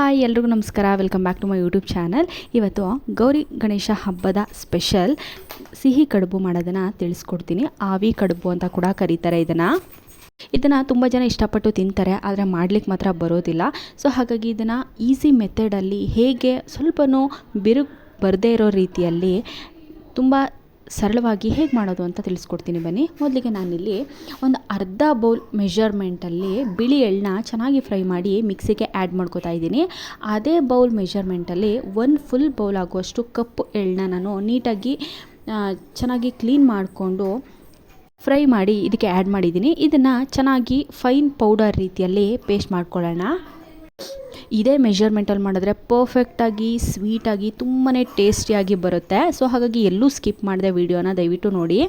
Hi ಎಲ್ರಿಗೂ ನಮಸ್ಕಾರ. Welcome back to my YouTube channel ಇವತ್ತು ಗೌರಿ ಗಣೇಶ ಹಬ್ಬದ ಸ್ಪೆಷಲ್ ಸಿಹಿ ಕಡುಬು ಮಾಡೋದನ್ನು ತಿಳಿಸ್ಕೊಡ್ತೀನಿ. ಆವಿ ಕಡುಬು ಅಂತ ಕೂಡ ಕರೀತಾರೆ ಇದನ್ನು. ಇದನ್ನು ತುಂಬ ಜನ ಇಷ್ಟಪಟ್ಟು ತಿಂತಾರೆ, ಆದರೆ ಮಾಡ್ಲಿಕ್ಕೆ ಮಾತ್ರ ಬರೋದಿಲ್ಲ. ಸೊ ಹಾಗಾಗಿ ಇದನ್ನು ಈಸಿ ಮೆಥಡಲ್ಲಿ ಹೇಗೆ ಸ್ವಲ್ಪನೂ ಬಿರುಕು ಬರದೇ ಇರೋ ರೀತಿಯಲ್ಲಿ ತುಂಬ ಸರಳವಾಗಿ ಹೇಗೆ ಮಾಡೋದು ಅಂತ ತಿಳಿಸ್ಕೊಡ್ತೀನಿ ಬನ್ನಿ. ಮೊದಲಿಗೆ ನಾನಿಲ್ಲಿ ಒಂದು ಅರ್ಧ ಬೌಲ್ ಮೆಷರ್ಮೆಂಟಲ್ಲಿ ಬಿಳಿ ಎಳ್ಳನ್ನ ಚೆನ್ನಾಗಿ ಫ್ರೈ ಮಾಡಿ ಮಿಕ್ಸಿಗೆ ಆ್ಯಡ್ ಮಾಡ್ಕೋತಾ ಇದ್ದೀನಿ. ಅದೇ ಬೌಲ್ ಮೆಷರ್ಮೆಂಟಲ್ಲಿ ಒಂದು ಫುಲ್ ಬೌಲ್ ಆಗುವಷ್ಟು ಕಪ್ಪು ಎಳ್ಳನ್ನ ನಾನು ನೀಟಾಗಿ ಚೆನ್ನಾಗಿ ಕ್ಲೀನ್ ಮಾಡಿಕೊಂಡು ಫ್ರೈ ಮಾಡಿ ಇದಕ್ಕೆ ಆ್ಯಡ್ ಮಾಡಿದ್ದೀನಿ. ಇದನ್ನು ಚೆನ್ನಾಗಿ ಫೈನ್ ಪೌಡರ್ ರೀತಿಯಲ್ಲಿ ಪೇಸ್ಟ್ ಮಾಡ್ಕೊಳ್ಳೋಣ. ಇದೇ ಮೆಷರ್ಮೆಂಟಲ್ಲಿ ಮಾಡಿದ್ರೆ ಪರ್ಫೆಕ್ಟಾಗಿ ಸ್ವೀಟಾಗಿ ತುಂಬಾ ಟೇಸ್ಟಿಯಾಗಿ ಬರುತ್ತೆ. ಸೊ ಹಾಗಾಗಿ ಎಲ್ಲೂ ಸ್ಕಿಪ್ ಮಾಡಿದೆ ವೀಡಿಯೋನ ದಯವಿಟ್ಟು ನೋಡಿ.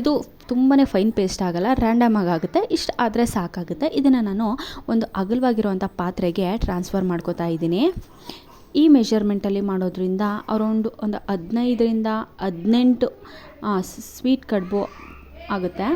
ಇದು ತುಂಬಾ ಫೈನ್ ಪೇಸ್ಟ್ ಆಗಲ್ಲ ರ್ಯಾಂಡಮ್ ಆಗಿ ಆಗುತ್ತೆ. ಇಷ್ಟು ಆದರೆ ಸಾಕಾಗುತ್ತೆ. ಇದನ್ನು ನಾನು ಒಂದು ಅಗಲವಾಗಿರುವಂಥ ಪಾತ್ರೆಗೆ ಟ್ರಾನ್ಸ್ಫರ್ ಮಾಡ್ಕೋತಾ ಇದ್ದೀನಿ. ಈ ಮೆಷರ್ಮೆಂಟಲ್ಲಿ ಮಾಡೋದ್ರಿಂದ ಅರೌಂಡ್ ಒಂದು ಹದಿನೈದರಿಂದ ಹದಿನೆಂಟು ಸ್ವೀಟ್ ಕಡುಬು ಆಗುತ್ತೆ.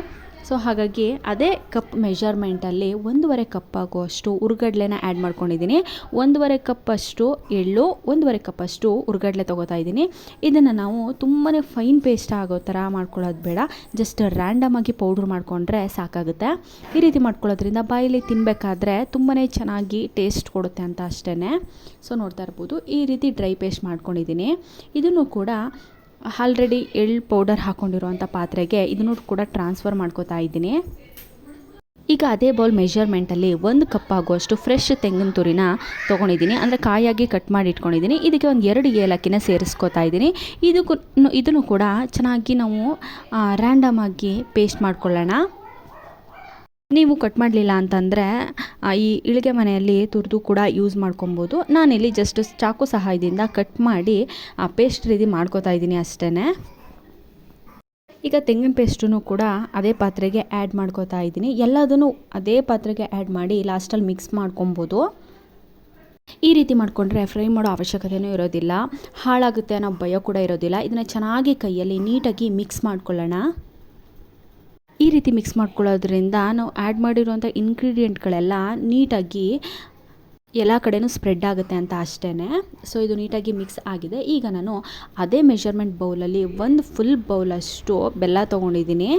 ಸೊ ಹಾಗಾಗಿ ಅದೇ ಕಪ್ ಮೆಷರ್ಮೆಂಟಲ್ಲಿ ಒಂದೂವರೆ ಕಪ್ ಆಗುವಷ್ಟು ಉರ್ಗಡ್ಲೆನ ಆ್ಯಡ್ ಮಾಡ್ಕೊಂಡಿದ್ದೀನಿ. ಒಂದೂವರೆ ಕಪ್ಪಷ್ಟು ಎಳ್ಳು, ಒಂದೂವರೆ ಕಪ್ಪಷ್ಟು ಉರ್ಗಡ್ಲೆ ತೊಗೋತಾ ಇದ್ದೀನಿ. ಇದನ್ನು ನಾವು ತುಂಬಾ ಫೈನ್ ಪೇಸ್ಟ್ ಆಗೋ ಥರ ಮಾಡ್ಕೊಳ್ಳೋದು ಬೇಡ. ಜಸ್ಟ್ ರ್ಯಾಂಡಮ್ ಆಗಿ ಪೌಡ್ರ್ ಮಾಡಿಕೊಂಡ್ರೆ ಸಾಕಾಗುತ್ತೆ. ಈ ರೀತಿ ಮಾಡ್ಕೊಳ್ಳೋದ್ರಿಂದ ಬಾಯಲ್ಲಿ ತಿನ್ನಬೇಕಾದ್ರೆ ತುಂಬಾ ಚೆನ್ನಾಗಿ ಟೇಸ್ಟ್ ಕೊಡುತ್ತೆ ಅಂತ ಅಷ್ಟೇ ಸೊ ನೋಡ್ತಾ ಇರ್ಬೋದು. ಈ ರೀತಿ ಡ್ರೈ ಪೇಸ್ಟ್ ಮಾಡ್ಕೊಂಡಿದ್ದೀನಿ. ಇದನ್ನು ಕೂಡ ಆಲ್ರೆಡಿ ಎಳ್ಳು ಪೌಡರ್ ಹಾಕ್ಕೊಂಡಿರುವಂಥ ಪಾತ್ರೆಗೆ ಇದನ್ನು ಕೂಡ ಟ್ರಾನ್ಸ್ಫರ್ ಮಾಡ್ಕೋತಾ ಇದ್ದೀನಿ. ಈಗ ಅದೇ ಬೌಲ್ ಮೆಷರ್ಮೆಂಟಲ್ಲಿ ಒಂದು ಕಪ್ ಆಗುವಷ್ಟು ಫ್ರೆಶ್ ತೆಂಗಿನ ತುರಿನ ತೊಗೊಂಡಿದ್ದೀನಿ. ಅಂದರೆ ಕಾಯಾಗಿ ಕಟ್ ಮಾಡಿ ಇಟ್ಕೊಂಡಿದ್ದೀನಿ. ಇದಕ್ಕೆ ಒಂದು ಎರಡು ಏಲಕ್ಕಿನ ಸೇರಿಸ್ಕೊತಾ ಇದ್ದೀನಿ. ಇದಕ್ಕೂ ಇದನ್ನು ಕೂಡ ಚೆನ್ನಾಗಿ ನಾವು ರ್ಯಾಂಡಮ್ ಆಗಿ ಪೇಸ್ಟ್ ಮಾಡ್ಕೊಳ್ಳೋಣ. ನೀವು ಕಟ್ ಮಾಡಲಿಲ್ಲ ಅಂತಂದರೆ ಈ ಇಳಿಗೆ ಮನೆಯಲ್ಲಿ ತುರಿದು ಕೂಡ ಯೂಸ್ ಮಾಡ್ಕೊಬೋದು. ನಾನಿಲ್ಲಿ ಜಸ್ಟ್ ಚಾಕು ಸಹಾಯದಿಂದ ಕಟ್ ಮಾಡಿ ಪೇಸ್ಟ್ ರೀತಿ ಮಾಡ್ಕೋತಾ ಇದ್ದೀನಿ ಅಷ್ಟೇ ಈಗ ತೆಂಗಿನ ಪೇಸ್ಟನ್ನು ಕೂಡ ಅದೇ ಪಾತ್ರೆಗೆ ಆ್ಯಡ್ ಮಾಡ್ಕೋತಾ ಇದ್ದೀನಿ. ಎಲ್ಲದನ್ನು ಅದೇ ಪಾತ್ರೆಗೆ ಆ್ಯಡ್ ಮಾಡಿ ಲಾಸ್ಟಲ್ಲಿ ಮಿಕ್ಸ್ ಮಾಡ್ಕೊಬೋದು. ಈ ರೀತಿ ಮಾಡಿಕೊಂಡ್ರೆ ಫ್ರೈ ಮಾಡೋ ಅವಶ್ಯಕತೆಯೂ ಇರೋದಿಲ್ಲ. ಹಾಳಾಗುತ್ತೆ ಅನ್ನೋ ಭಯ ಕೂಡ ಇರೋದಿಲ್ಲ. ಇದನ್ನು ಚೆನ್ನಾಗಿ ಕೈಯಲ್ಲಿ ನೀಟಾಗಿ ಮಿಕ್ಸ್ ಮಾಡ್ಕೊಳ್ಳೋಣ. ಈ ರೀತಿ ಮಿಕ್ಸ್ ಮಾಡ್ಕೊಳ್ಳೋದ್ರಿಂದ ನಾವು ಆ್ಯಡ್ ಮಾಡಿರುವಂಥ ಇಂಗ್ರೀಡಿಯೆಂಟ್ಗಳೆಲ್ಲ ನೀಟಾಗಿ ಎಲ್ಲ ಕಡೆನೂ ಸ್ಪ್ರೆಡ್ ಆಗುತ್ತೆ ಅಂತ ಅಷ್ಟೇ ಸೊ ಇದು ನೀಟಾಗಿ ಮಿಕ್ಸ್ ಆಗಿದೆ. ಈಗ ನಾನು ಅದೇ ಮೆಷರ್ಮೆಂಟ್ ಬೌಲಲ್ಲಿ ಒಂದು ಫುಲ್ ಬೌಲಷ್ಟು ಬೆಲ್ಲ ತೊಗೊಂಡಿದ್ದೀನಿ.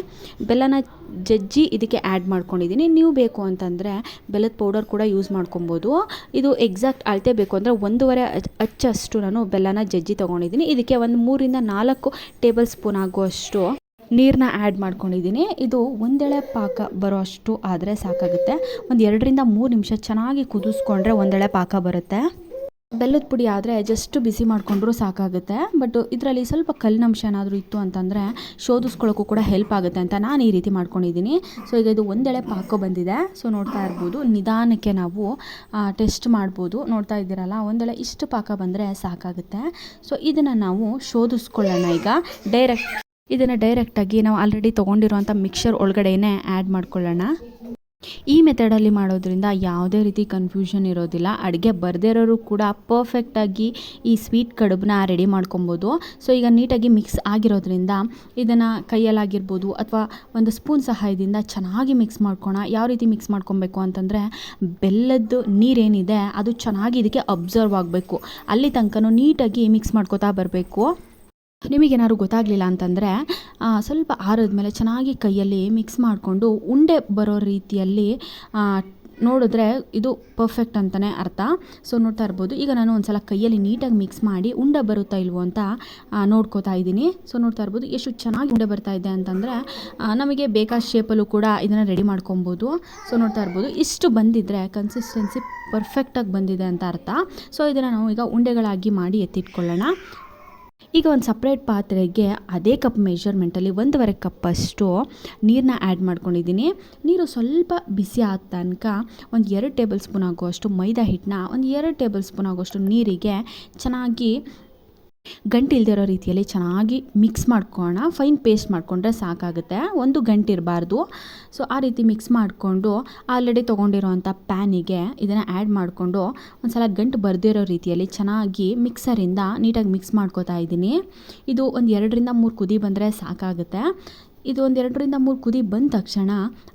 ಬೆಲ್ಲನ ಜಜ್ಜಿ ಇದಕ್ಕೆ ಆ್ಯಡ್ ಮಾಡ್ಕೊಂಡಿದ್ದೀನಿ. ನೀವು ಬೇಕು ಅಂತಂದರೆ ಬೆಲ್ಲದ ಪೌಡರ್ ಕೂಡ ಯೂಸ್ ಮಾಡ್ಕೊಬೋದು. ಇದು ಎಕ್ಸಾಕ್ಟ್ ಅಳತೆ ಬೇಕು ಅಂದರೆ ಒಂದೂವರೆ ಅಚ್- ಅಚ್ಚಷ್ಟು ನಾನು ಬೆಲ್ಲನ ಜಜ್ಜಿ ತೊಗೊಂಡಿದ್ದೀನಿ. ಇದಕ್ಕೆ ಒಂದು ಮೂರಿಂದ ನಾಲ್ಕು ಟೇಬಲ್ ಸ್ಪೂನ್ ಆಗುವಷ್ಟು ನೀರನ್ನ ಆ್ಯಡ್ ಮಾಡ್ಕೊಂಡಿದ್ದೀನಿ. ಇದು ಒಂದೆಳೆ ಪಾಕ ಬರೋ ಅಷ್ಟು ಆದರೆ ಸಾಕಾಗುತ್ತೆ. ಒಂದು ಎರಡರಿಂದ ಮೂರು ನಿಮಿಷ ಚೆನ್ನಾಗಿ ಕುದಿಸ್ಕೊಂಡ್ರೆ ಒಂದೆಳೆ ಪಾಕ ಬರುತ್ತೆ. ಬೆಲ್ಲದ ಪುಡಿ ಆದರೆ ಜಸ್ಟ್ ಬಿಸಿ ಮಾಡಿಕೊಂಡ್ರೂ ಸಾಕಾಗುತ್ತೆ. ಬಟ್ ಇದರಲ್ಲಿ ಸ್ವಲ್ಪ ಕಲ್ಲಿನಂಶ ಏನಾದರೂ ಇತ್ತು ಅಂತಂದರೆ ಶೋಧಿಸ್ಕೊಳ್ಳೋಕ್ಕೂ ಕೂಡ ಹೆಲ್ಪ್ ಆಗುತ್ತೆ ಅಂತ ನಾನು ಈ ರೀತಿ ಮಾಡ್ಕೊಂಡಿದ್ದೀನಿ. ಸೊ ಈಗ ಇದು ಒಂದೆಳೆ ಪಾಕ ಬಂದಿದೆ. ಸೊ ನೋಡ್ತಾ ಇರ್ಬೋದು. ನಿಧಾನಕ್ಕೆ ನಾವು ಟೆಸ್ಟ್ ಮಾಡ್ಬೋದು. ನೋಡ್ತಾ ಇದ್ದೀರಲ್ಲ, ಒಂದೆಳೆ ಇಷ್ಟು ಪಾಕ ಬಂದರೆ ಸಾಕಾಗುತ್ತೆ. ಸೊ ಇದನ್ನು ನಾವು ಶೋಧಿಸ್ಕೊಳ್ಳೋಣ ಈಗ. ಡೈರೆಕ್ಟ್ ಇದನ್ನು ಡೈರೆಕ್ಟಾಗಿ ನಾವು ಆಲ್ರೆಡಿ ತೊಗೊಂಡಿರುವಂಥ ಮಿಕ್ಸರ್ ಒಳಗಡೆನೇ ಆ್ಯಡ್ ಮಾಡ್ಕೊಳ್ಳೋಣ. ಈ ಮೆಥಡಲ್ಲಿ ಮಾಡೋದ್ರಿಂದ ಯಾವುದೇ ರೀತಿ ಕನ್ಫ್ಯೂಷನ್ ಇರೋದಿಲ್ಲ. ಅಡುಗೆ ಬರದೇ ಇರೋರು ಕೂಡ ಪರ್ಫೆಕ್ಟಾಗಿ ಈ ಸ್ವೀಟ್ ಕಡುಬನ್ನ ರೆಡಿ ಮಾಡ್ಕೊಬೋದು. ಸೊ ಈಗ ನೀಟಾಗಿ ಮಿಕ್ಸ್ ಆಗಿರೋದ್ರಿಂದ ಇದನ್ನು ಕೈಯಲ್ಲಾಗಿರ್ಬೋದು ಅಥವಾ ಒಂದು ಸ್ಪೂನ್ ಸಹಾಯದಿಂದ ಚೆನ್ನಾಗಿ ಮಿಕ್ಸ್ ಮಾಡ್ಕೋಣ ಯಾವ ರೀತಿ ಮಿಕ್ಸ್ ಮಾಡ್ಕೊಬೇಕು ಅಂತಂದರೆ ಬೆಲ್ಲದ್ದು ನೀರೇನಿದೆ ಅದು ಚೆನ್ನಾಗಿ ಇದಕ್ಕೆ ಅಬ್ಸರ್ವ್ ಆಗಬೇಕು. ಅಲ್ಲಿ ತನಕ ನೀಟಾಗಿ ಮಿಕ್ಸ್ ಮಾಡ್ಕೋತಾ ಬರಬೇಕು. ನಿಮಗೇನಾದ್ರು ಗೊತ್ತಾಗಲಿಲ್ಲ ಅಂತಂದರೆ ಸ್ವಲ್ಪ ಆರಿದ್ಮೇಲೆ ಚೆನ್ನಾಗಿ ಕೈಯಲ್ಲಿ ಮಿಕ್ಸ್ ಮಾಡಿಕೊಂಡು ಉಂಡೆ ಬರೋ ರೀತಿಯಲ್ಲಿ ನೋಡಿದ್ರೆ ಇದು ಪರ್ಫೆಕ್ಟ್ ಅಂತಲೇ ಅರ್ಥ. ಸೊ ನೋಡ್ತಾ ಇರ್ಬೋದು. ಈಗ ನಾನು ಒಂದು ಸಲ ಕೈಯಲ್ಲಿ ನೀಟಾಗಿ ಮಿಕ್ಸ್ ಮಾಡಿ ಉಂಡೆ ಬರುತ್ತಾ ಇಲ್ವೋ ಅಂತ ನೋಡ್ಕೋತಾ ಇದ್ದೀನಿ. ಸೊ ನೋಡ್ತಾ ಇರ್ಬೋದು. ಎಷ್ಟು ಚೆನ್ನಾಗಿ ಉಂಡೆ ಬರ್ತಾ ಇದೆ ಅಂತಂದರೆ ನಮಗೆ ಬೇಕಾದ ಶೇಪಲ್ಲೂ ಕೂಡ ಇದನ್ನು ರೆಡಿ ಮಾಡ್ಕೊಬೋದು. ಸೊ ನೋಡ್ತಾ ಇರ್ಬೋದು. ಇಷ್ಟು ಬಂದಿದ್ದರೆ ಕನ್ಸಿಸ್ಟೆನ್ಸಿ ಪರ್ಫೆಕ್ಟಾಗಿ ಬಂದಿದೆ ಅಂತ ಅರ್ಥ. ಸೊ ಇದನ್ನು ನಾವು ಈಗ ಉಂಡೆಗಳಾಗಿ ಮಾಡಿ ಎತ್ತಿಟ್ಕೊಳ್ಳೋಣ. ಈಗ ಒಂದು ಸಪ್ರೇಟ್ ಪಾತ್ರೆಗೆ ಅದೇ ಕಪ್ ಮೆಷರ್ಮೆಂಟಲ್ಲಿ ಒಂದೂವರೆ ಕಪ್ಪಷ್ಟು ನೀರನ್ನ ಆ್ಯಡ್ ಮಾಡ್ಕೊಂಡಿದ್ದೀನಿ. ನೀರು ಸ್ವಲ್ಪ ಬಿಸಿ ಆದ ತನಕ ಒಂದು ಎರಡು ಟೇಬಲ್ ಸ್ಪೂನ್ ಆಗುವಷ್ಟು ಮೈದಾ ಹಿಟ್ಟನ್ನ ಒಂದು ಎರಡು ಟೇಬಲ್ ಸ್ಪೂನ್ ಆಗುವಷ್ಟು ನೀರಿಗೆ ಚೆನ್ನಾಗಿ ಗಂಟು ಇಲ್ದಿರೋ ರೀತಿಯಲ್ಲಿ ಚೆನ್ನಾಗಿ ಮಿಕ್ಸ್ ಮಾಡ್ಕೊಳ್ಳೋಣ ಫೈನ್ ಪೇಸ್ಟ್ ಮಾಡಿಕೊಂಡ್ರೆ ಸಾಕಾಗುತ್ತೆ. ಒಂದು ಗಂಟಿರಬಾರ್ದು. ಸೊ ಆ ರೀತಿ ಮಿಕ್ಸ್ ಮಾಡಿಕೊಂಡು ಆಲ್ರೆಡಿ ತೊಗೊಂಡಿರೋವಂಥ ಪ್ಯಾನಿಗೆ ಇದನ್ನು ಆ್ಯಡ್ ಮಾಡಿಕೊಂಡು ಒಂದು ಸಲ ಗಂಟು ಬರ್ದಿರೋ ರೀತಿಯಲ್ಲಿ ಚೆನ್ನಾಗಿ ಮಿಕ್ಸರಿಂದ ನೀಟಾಗಿ ಮಿಕ್ಸ್ ಮಾಡ್ಕೋತಾ ಇದ್ದೀನಿ. ಇದು ಒಂದು ಎರಡರಿಂದ ಮೂರು ಕುದಿ ಬಂದರೆ ಸಾಕಾಗುತ್ತೆ. ಇದು ಒಂದು ಎರಡರಿಂದ ಮೂರು ಕುದಿ ಬಂದ ತಕ್ಷಣ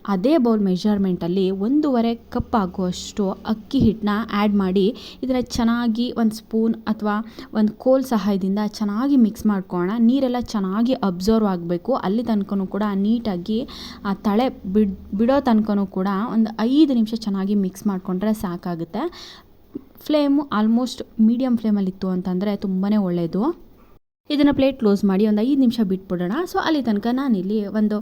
ಅದೇ ಬೌಲ್ ಮೆಷರ್ಮೆಂಟಲ್ಲಿ ಒಂದೂವರೆ ಕಪ್ ಆಗುವಷ್ಟು ಅಕ್ಕಿ ಹಿಟ್ಟನ್ನ ಆ್ಯಡ್ ಮಾಡಿ ಇದನ್ನು ಚೆನ್ನಾಗಿ ಒಂದು ಸ್ಪೂನ್ ಅಥವಾ ಒಂದು ಕೋಲ್ ಸಹಾಯದಿಂದ ಚೆನ್ನಾಗಿ ಮಿಕ್ಸ್ ಮಾಡ್ಕೊಳ್ಳೋಣ ನೀರೆಲ್ಲ ಚೆನ್ನಾಗಿ ಅಬ್ಸರ್ವ್ ಆಗಬೇಕು. ಅಲ್ಲಿ ತನಕನೂ ಕೂಡ ನೀಟಾಗಿ, ಆ ತಳೆ ಬಿಡ್, ಬಿಡೋ ತನಕನೂ ಕೂಡ ಒಂದು ಐದು ನಿಮಿಷ ಚೆನ್ನಾಗಿ ಮಿಕ್ಸ್ ಮಾಡಿಕೊಂಡ್ರೆ ಸಾಕಾಗುತ್ತೆ. ಫ್ಲೇಮು ಆಲ್ಮೋಸ್ಟ್ ಮೀಡಿಯಮ್ ಫ್ಲೇಮಲ್ಲಿತ್ತು ಅಂತಂದರೆ ತುಂಬಾ ಒಳ್ಳೆಯದು ಇದನ್ನು ಪ್ಲೇಟ್ ಕ್ಲೋಸ್ ಮಾಡಿ ಒಂದು ಐದು ನಿಮಿಷ ಬಿಟ್ಬಿಡೋಣ. ಸೊ ಅಲ್ಲಿ ತನಕ ನಾನಿಲ್ಲಿ ಒಂದು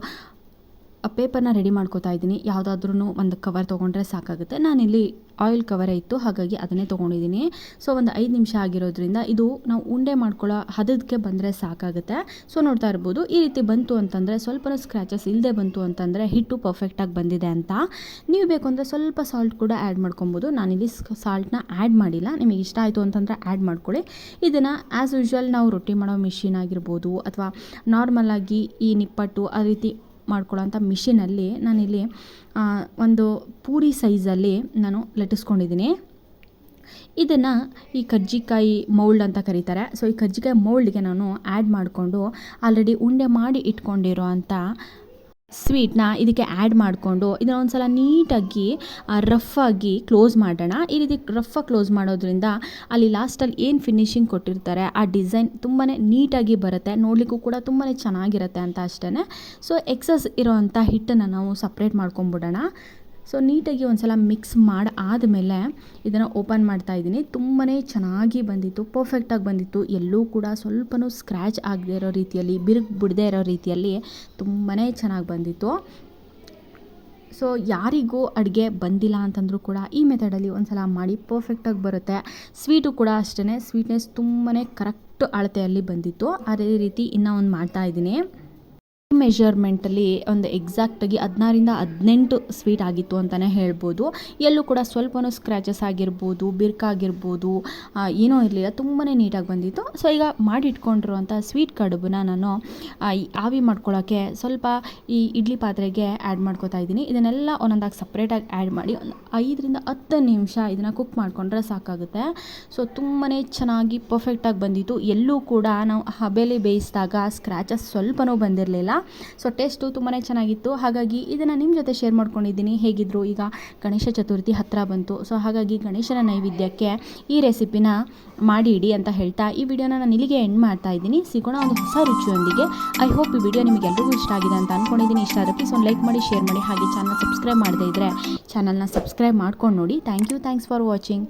ಪೇಪರ್ನ ರೆಡಿ ಮಾಡ್ಕೋತಾ ಇದ್ದೀನಿ. ಯಾವುದಾದ್ರೂ ಒಂದು ಕವರ್ ತೊಗೊಂಡ್ರೆ ಸಾಕಾಗುತ್ತೆ. ನಾನಿಲ್ಲಿ ಆಯಿಲ್ ಕವರ್ ಇತ್ತು, ಹಾಗಾಗಿ ಅದನ್ನೇ ತೊಗೊಂಡಿದ್ದೀನಿ. ಸೊ ಒಂದು ಐದು ನಿಮಿಷ ಆಗಿರೋದ್ರಿಂದ ಇದು ನಾವು ಉಂಡೆ ಮಾಡ್ಕೊಳ್ಳೋ ಹದಕ್ಕೆ ಬಂದರೆ ಸಾಕಾಗುತ್ತೆ. ಸೊ ನೋಡ್ತಾ ಇರ್ಬೋದು. ಈ ರೀತಿ ಬಂತು ಅಂತಂದರೆ ಸ್ವಲ್ಪ ಸ್ಕ್ರ್ಯಾಚಸ್ ಇಲ್ಲದೆ ಬಂತು ಅಂತಂದರೆ ಹಿಟ್ಟು ಪರ್ಫೆಕ್ಟಾಗಿ ಬಂದಿದೆ ಅಂತ. ನೀವು ಬೇಕು ಅಂದರೆ ಸ್ವಲ್ಪ ಸಾಲ್ಟ್ ಕೂಡ ಆ್ಯಡ್ ಮಾಡ್ಕೊಬೋದು. ನಾನಿಲ್ಲಿ ಸಾಲ್ಟ್ನ ಆ್ಯಡ್ ಮಾಡಿಲ್ಲ. ನಿಮಗೆ ಇಷ್ಟ ಆಯಿತು ಅಂತಂದರೆ ಆ್ಯಡ್ ಮಾಡ್ಕೊಳ್ಳಿ. ಇದನ್ನು ಆ್ಯಸ್ ಯೂಶ್ವಲ್ ನಾವು ರೊಟ್ಟಿ ಮಾಡೋ ಮಿಷಿನ್ ಆಗಿರ್ಬೋದು, ಅಥವಾ ನಾರ್ಮಲಾಗಿ ಈ ನಿಪ್ಪಟ್ಟು ಆ ರೀತಿ ಮಾಡ್ಕೊಳ್ಳೋಂಥ ಮಿಷಿನಲ್ಲಿ ನಾನಿಲ್ಲಿ ಒಂದು ಪೂರಿ ಸೈಜಲ್ಲಿ ನಾನು ಲಟ್ಟಿಸ್ಕೊಂಡಿದ್ದೀನಿ. ಇದನ್ನು ಈ ಕಜ್ಜಿಕಾಯಿ ಮೌಲ್ಡ್ ಅಂತ ಕರೀತಾರೆ. ಸೊ ಈ ಕಜ್ಜಿಕಾಯಿ ಮೌಲ್ಡ್ಗೆ ನಾನು ಆ್ಯಡ್ ಮಾಡಿಕೊಂಡು ಆಲ್ರೆಡಿ ಉಂಡೆ ಮಾಡಿ ಇಟ್ಕೊಂಡಿರೋ ಅಂಥ ಸ್ವೀಟ್ನ ಇದಕ್ಕೆ ಆ್ಯಡ್ ಮಾಡಿಕೊಂಡು ಇದನ್ನ ಒಂದು ಸಲ ನೀಟಾಗಿ ರಫಾಗಿ ಕ್ಲೋಸ್ ಮಾಡೋಣ. ಈ ರೀತಿ ರಫಾಗಿ ಕ್ಲೋಸ್ ಮಾಡೋದ್ರಿಂದ ಅಲ್ಲಿ ಲಾಸ್ಟಲ್ಲಿ ಏನು ಫಿನಿಶಿಂಗ್ ಕೊಟ್ಟಿರ್ತಾರೆ, ಆ ಡಿಸೈನ್ ತುಂಬಾ ನೀಟಾಗಿ ಬರುತ್ತೆ. ನೋಡಲಿಕ್ಕೂ ಕೂಡ ತುಂಬಾ ಚೆನ್ನಾಗಿರುತ್ತೆ ಅಂತ ಅಷ್ಟೇ ಸೊ ಎಕ್ಸಸ್ ಇರೋವಂಥ ಹಿಟ್ಟನ್ನು ನಾವು ಸಪ್ರೇಟ್ ಮಾಡ್ಕೊಂಬಿಡೋಣ ಸೊ ನೀಟಾಗಿ ಒಂದು ಸಲ ಮಿಕ್ಸ್ ಮಾಡಿ ಆದಮೇಲೆ ಇದನ್ನು ಓಪನ್ ಮಾಡ್ತಾ ಇದ್ದೀನಿ. ತುಂಬಾ ಚೆನ್ನಾಗಿ ಬಂದಿತ್ತು ಪರ್ಫೆಕ್ಟಾಗಿ ಬಂದಿತ್ತು. ಎಲ್ಲೂ ಕೂಡ ಸ್ವಲ್ಪನೂ ಸ್ಕ್ರ್ಯಾಚ್ ಆಗದೆ ಇರೋ ರೀತಿಯಲ್ಲಿ, ಬಿರುಕು ಬಿಡದೇ ಇರೋ ರೀತಿಯಲ್ಲಿ ತುಂಬಾ ಚೆನ್ನಾಗಿ ಬಂದಿತ್ತು. ಸೊ ಯಾರಿಗೂ ಅಡುಗೆ ಬಂದಿಲ್ಲ ಅಂತಂದರೂ ಕೂಡ ಈ ಮೆಥಡಲ್ಲಿ ಒಂದು ಸಲ ಮಾಡಿ ಪರ್ಫೆಕ್ಟಾಗಿ ಬರುತ್ತೆ. ಸ್ವೀಟು ಕೂಡ ಅಷ್ಟೇ ಸ್ವೀಟ್ನೆಸ್ ತುಂಬಾ ಕರೆಕ್ಟ್ ಅಳತೆಯಲ್ಲಿ ಬಂದಿತ್ತು. ಅದೇ ರೀತಿ ಇನ್ನೂ ಒಂದು ಮಾಡ್ತಾ ಇದ್ದೀನಿ. ಮೆಷರ್ಮೆಂಟಲ್ಲಿ ಒಂದು ಎಕ್ಸಾಕ್ಟಾಗಿ ಹದಿನಾರಿಂದ ಹದಿನೆಂಟು ಸ್ವೀಟ್ ಆಗಿತ್ತು ಅಂತಲೇ ಹೇಳ್ಬೋದು. ಎಲ್ಲೂ ಕೂಡ ಸ್ವಲ್ಪನೂ ಸ್ಕ್ರ್ಯಾಚಸ್ ಆಗಿರ್ಬೋದು ಬಿರ್ಕಾಗಿರ್ಬೋದು ಏನೂ ಇರಲಿಲ್ಲ. ತುಂಬಾ ನೀಟಾಗಿ ಬಂದಿತ್ತು. ಸೊ ಈಗ ಮಾಡಿಟ್ಕೊಂಡಿರುವಂಥ ಸ್ವೀಟ್ ಕಡುಬನ್ನ ನಾನು ಆವಿ ಮಾಡ್ಕೊಳ್ಳೋಕ್ಕೆ ಸ್ವಲ್ಪ ಈ ಇಡ್ಲಿ ಪಾತ್ರೆಗೆ ಆ್ಯಡ್ ಮಾಡ್ಕೊತಾ ಇದ್ದೀನಿ. ಇದನ್ನೆಲ್ಲ ಒಂದೊಂದಾಗಿ ಸಪ್ರೇಟಾಗಿ ಆ್ಯಡ್ ಮಾಡಿ ಒಂದು ಐದರಿಂದ ಹತ್ತು ನಿಮಿಷ ಇದನ್ನು ಕುಕ್ ಮಾಡಿಕೊಂಡ್ರೆ ಸಾಕಾಗುತ್ತೆ. ಸೊ ತುಂಬಾ ಚೆನ್ನಾಗಿ ಪರ್ಫೆಕ್ಟಾಗಿ ಬಂದಿತ್ತು. ಎಲ್ಲೂ ಕೂಡ ನಾವು ಹಬೆಲಿ ಬೇಯಿಸಿದಾಗ ಸ್ಕ್ರ್ಯಾಚಸ್ ಸ್ವಲ್ಪನೂ ಬಂದಿರಲಿಲ್ಲ. ಸೊ ಟೇಸ್ಟು ತುಂಬಾ ಚೆನ್ನಾಗಿತ್ತು. ಹಾಗಾಗಿ ಇದನ್ನು ನಿಮ್ಮ ಜೊತೆ ಶೇರ್ ಮಾಡ್ಕೊಂಡಿದ್ದೀನಿ. ಹೇಗಿದ್ರು ಈಗ ಗಣೇಶ ಚತುರ್ಥಿ ಹತ್ತಿರ ಬಂತು. ಸೊ ಹಾಗಾಗಿ ಗಣೇಶನ ನೈವೇದ್ಯಕ್ಕೆ ಈ ರೆಸಿಪಿನ ಮಾಡಿ ಇಡಿ ಅಂತ ಹೇಳ್ತಾ ಈ ವಿಡಿಯೋನ ನಾನು ಇಲ್ಲಿಗೆ ಎಂಡ್ ಮಾಡ್ತಾ ಇದ್ದೀನಿ. ಸಿಗೋಣ ಒಂದು ಹೊಸ ರುಚಿಯೊಂದಿಗೆ. ಐ ಹೋಪ್ ಈ ವಿಡಿಯೋ ನಿಮಗೆ ಎಲ್ರಿಗೂ ಇಷ್ಟ ಆಗಿದೆ ಅಂತ ಅಂದ್ಕೊಂಡಿದ್ದೀನಿ ಇಷ್ಟ ಆದರೆ ಪ್ಲೀಸ್ ಲೈಕ್ ಮಾಡಿ ಶೇರ್ ಮಾಡಿ. ಹಾಗೆ ಚಾನಲ್ ಸಬ್ಸ್ಕ್ರೈಬ್ ಮಾಡದೇ ಇದ್ದರೆ ಚಾನಲ್ನ ಸಬ್ಸ್ಕ್ರೈಬ್ ಮಾಡ್ಕೊಂಡು ನೋಡಿ. Thank you thanks for watching